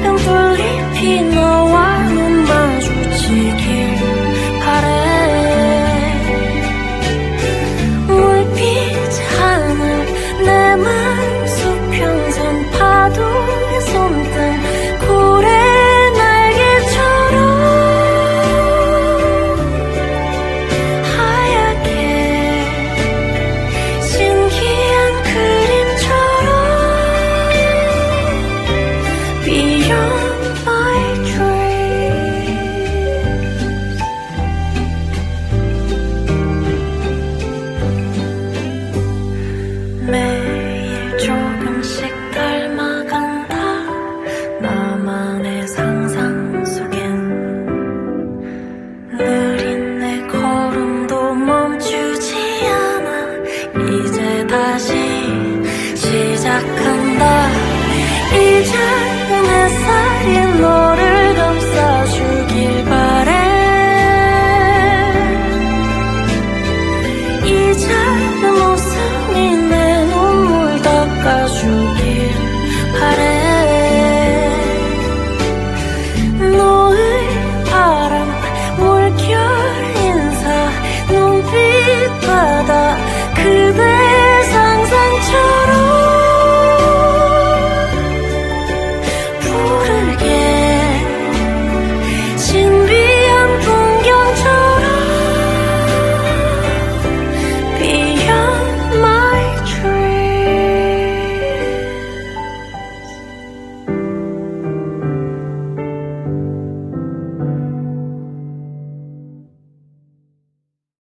ang tulipin mo 느린 내 걸음도 멈추지 않아. 이제 다시 시작한다. 이제 햇살이 너를 감싸주길 바래. 이제 내 모습이 내 눈물 닦아주길 바래.